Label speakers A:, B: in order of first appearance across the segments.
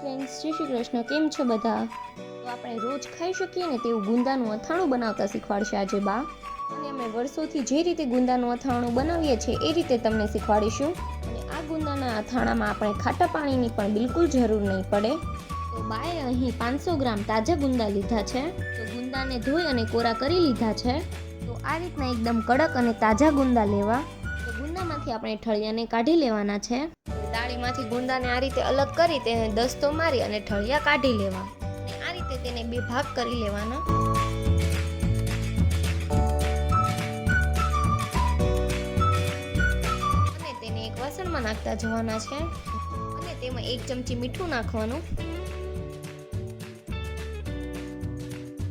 A: Friends, Shri Shri Krishna, કેમ છો બધા? તો આપણે રોજ ખાઈ શકીએ ને તેવું ગુંદાનું અથાણું બનાવતા શીખવાડશે આજે બા. અને અમે વર્ષોથી જે રીતે ગુંદાનું અથાણું બનાવીએ છીએ, એ રીતે તમને શીખવાડીશું. અને આ ગુંદાના અથાણામાં આપણે ખાટા પાણીની પણ બિલકુલ જરૂર નહીં પડે. તો બાએ અહીં પાંચસો ગ્રામ તાજા ગુંદા લીધા છે. તો ગુંદાને ધોઈ અને કોરા કરી લીધા છે. તો આ રીતના એકદમ કડક અને તાજા ગુંદા લેવા. તો ગુંદામાંથી આપણે ઠળિયાને કાઢી લેવાના છે. દાળીમાંથી ગુંદાને આ રીતે અલગ કરી તેને દસ્તો મારી અને ઠળિયા કાઢી લેવા. આ રીતે તેને બે ભાગ કરી લેવાના. અને તેને એક વાસણમાં નાખતા જવાના છે. અને તેમાં એક ચમચી મીઠું નાખવાનું.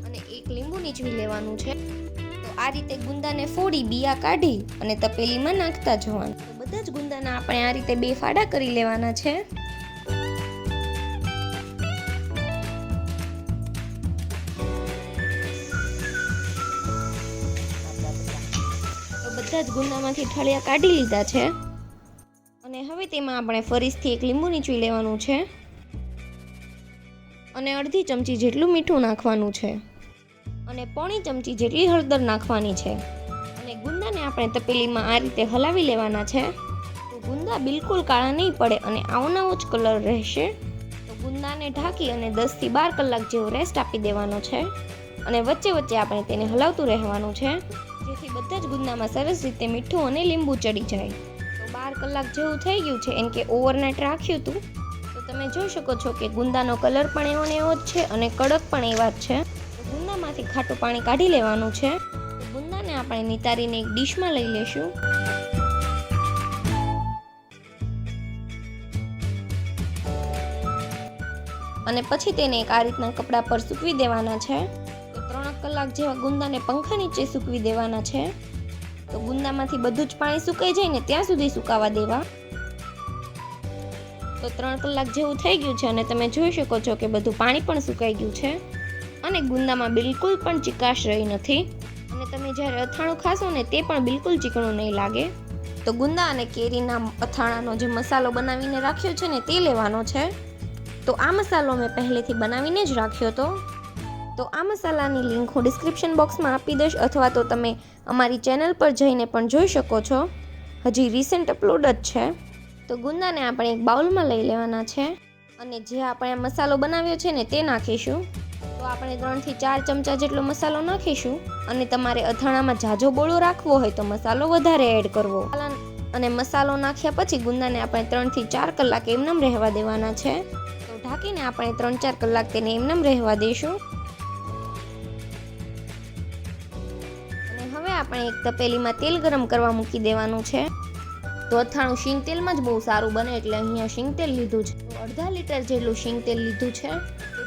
A: અને એક લીંબુ નીચવી લેવાનું છે. તો આ રીતે ગુંદાને ફોડી બિયા કાઢી અને તપેલીમાં નાખતા જવાનું. બધા જ ગુંદાના આપણે આ રીતે બે ફાડા કરી લેવાના છે. બધા જ ગુંદામાંથી ઠળિયા કાઢી લીધા છે. અને હવે તેમાં આપણે ફરીથી એક લીંબુ નીચવી લેવાનું છે. અને અડધી ચમચી જેટલું મીઠું નાખવાનું છે. અને પોણી ચમચી જેટલી હળદર નાખવાની છે. ગુંદાને આપણે તપેલીમાં આ રીતે હલાવી લેવાના છે. તો ગુંદા બિલકુલ કાળા નહીં પડે અને આવનાવો જ કલર રહેશે. તો ગુંદાને ઢાંકી અને દસથી બાર કલાક જેવો રેસ્ટ આપી દેવાનો છે. અને વચ્ચે વચ્ચે આપણે તેને હલાવતું રહેવાનું છે. જેથી બધા જ ગુંદામાં સરસ રીતે મીઠું અને લીંબુ ચડી જાય. તો બાર કલાક જેવું થઈ ગયું છે, એમ કે ઓવરનાઇટ રાખ્યું હતું. તો તમે જોઈ શકો છો કે ગુંદાનો કલર પણ એવો ને એવો જ છે અને કડક પણ એવા જ છે. ગુંદામાંથી ખાટું પાણી કાઢી લેવાનું છે. તો ગુંદાને આપણે નિતારીને એક ડીશમાં લઈ લેશું. અને પછી તેને એક આ રીતના કપડા પર સૂકવી દેવાના છે. તો ત્રણ કલાક જેવા ગુંદાને પંખા નીચે સૂકવી દેવાના છે. તો ગુંદામાંથી બધું જ પાણી સુકાઈ જાય ને ત્યાં સુધી સુકાવા દેવા. તો ત્રણ કલાક જેવું થઈ ગયું છે અને તમે જોઈ શકો છો કે બધું પાણી પણ સુકાઈ ગયું છે. અને ગુંદામાં બિલકુલ પણ ચિકાશ રહી નથી. અને તમે જ્યારે અથાણું ખાશો ને તે પણ બિલકુલ ચીકણું નહીં લાગે. તો ગુંદા અને કેરીના અથાણાનો જે મસાલો બનાવીને રાખ્યો છે ને તે લેવાનો છે. તો આ મસાલો મેં પહેલેથી બનાવીને જ રાખ્યો હતો. તો આ મસાલાની લિંક હું ડિસ્ક્રિપ્શન બોક્સમાં આપી દઈશ અથવા તો તમે અમારી ચેનલ પર જઈને પણ જોઈ શકો છો. હજી રિસેન્ટ અપલોડ જ છે. તો ગુંદાને આપણે એક બાઉલમાં લઈ લેવાના છે. અને જે આપણે મસાલો બનાવ્યો છે ને તે નાખીશું. તો આપણે ત્રણથી ચાર ચમચા જેટલો મસાલો નાખીશું અને તમારે અથાણામાં જાજો બોળો રાખવો હોય તો મસાલો વધારે એડ કરવો. અને મસાલો નાખ્યા પછી ગુંદાને આપણે ત્રણથી ચાર કલાક એમનેમ રહેવા દેવાના છે. તો ઢાંકીને આપણે ત્રણ ચાર કલાક તેને એમનેમ રહેવા દઈશું અને હવે આપણે એક તપેલીમાં તેલ ગરમ કરવા મૂકી દેવાનું છે. તો અથાણું શીંગ તેલમાં જ બહુ સારું બને એટલે અહીંયા શીંગ તેલ લીધું છે. અડધા લીટર જેટલું શીંગ તેલ લીધું છે.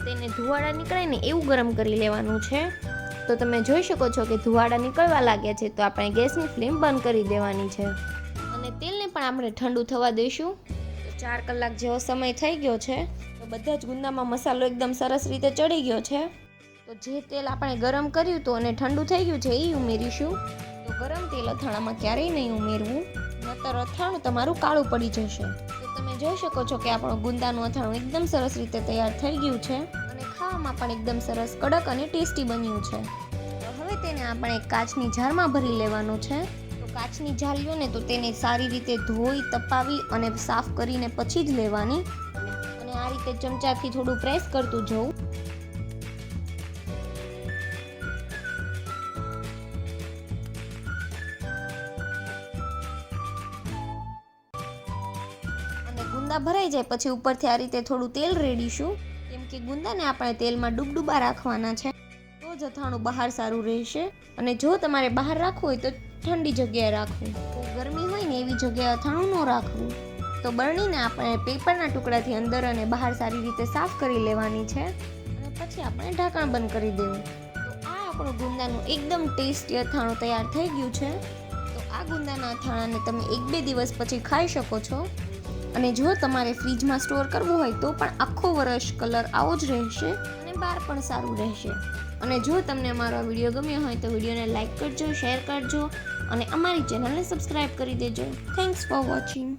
A: તેને ધુવાડા નીકળે ને એવું ગરમ કરી લેવાનું છે. તો તમે જોઈ શકો છો કે ધુવાડા નીકળવા લાગ્યા છે, તો આપણે ગેસની ફ્લેમ બંધ કરી દેવાની છે. અને તેલને પણ આપણે ઠંડુ થવા દઈશું. ચાર કલાક જેવો સમય થઈ ગયો છે, તો બધા જ ગુંદામાં મસાલો એકદમ સરસ રીતે ચડી ગયો છે. તો જે તેલ આપણે ગરમ કર્યું હતું અને ઠંડુ થઈ ગયું છે, એ ઉમેરીશું. તો ગરમ તેલ અથાણામાં ક્યારેય નહીં ઉમેરવું, નતર અથાણું તમારું કાળું પડી જશે. જોઈ શકો છો કે આપણું ગુંદાનું અથાણું એકદમ સરસ રીતે તૈયાર થઈ ગયું છે અને ખાવામાં પણ એકદમ સરસ કડક અને ટેસ્ટી બન્યું છે. હવે તેને આપણે કાચની જારમાં ભરી લેવાનું છે. તો કાચની જાર લ્યો ને તો તેને સારી રીતે ધોઈ, તપાવી અને સાફ કરીને પછી જ લેવાની. અને આ રીતે ચમચાથી થોડું પ્રેસ કરતું જવું. ગુંદા ભરાઈ જાય. પછી ઉપરથી આ રીતે થોડું તેલ રેડીશું. કેમ કે ગુંદાને આપણે તેલમાં ડૂબડૂબા રાખવાના છે. તો જ અથાણું બહાર સારું રહેશે. અને જો તમારે બહાર રાખવું હોય તો ઠંડી જગ્યાએ રાખવું. ગરમી હોય ને એવી જગ્યાએ અથાણું ન રાખવું. તો બરણીને આપણે પેપરના ટુકડાથી અંદર અને બહાર સારી રીતે સાફ કરી લેવાની છે. અને પછી આપણે ઢાંકણ બંધ કરી દેવું. આ આપણું ગુંદાનું એકદમ ટેસ્ટી અથાણું તૈયાર થઈ ગયું છે. તો આ ગુંદાના અથાણાને તમે એક બે દિવસ પછી ખાઈ શકો છો. અને જો તમારે ફ્રીજમાં સ્ટોર કરવું હોય તો પણ આખો વર્ષ કલર આવો જ રહેશે અને બહાર પણ સારું રહેશે. અને જો તમને અમારો વીડિયો ગમ્યો હોય તો વિડીયોને લાઇક કરજો, શેર કરજો અને અમારી ચેનલને સબસ્ક્રાઈબ કરી દેજો. Thanks for watching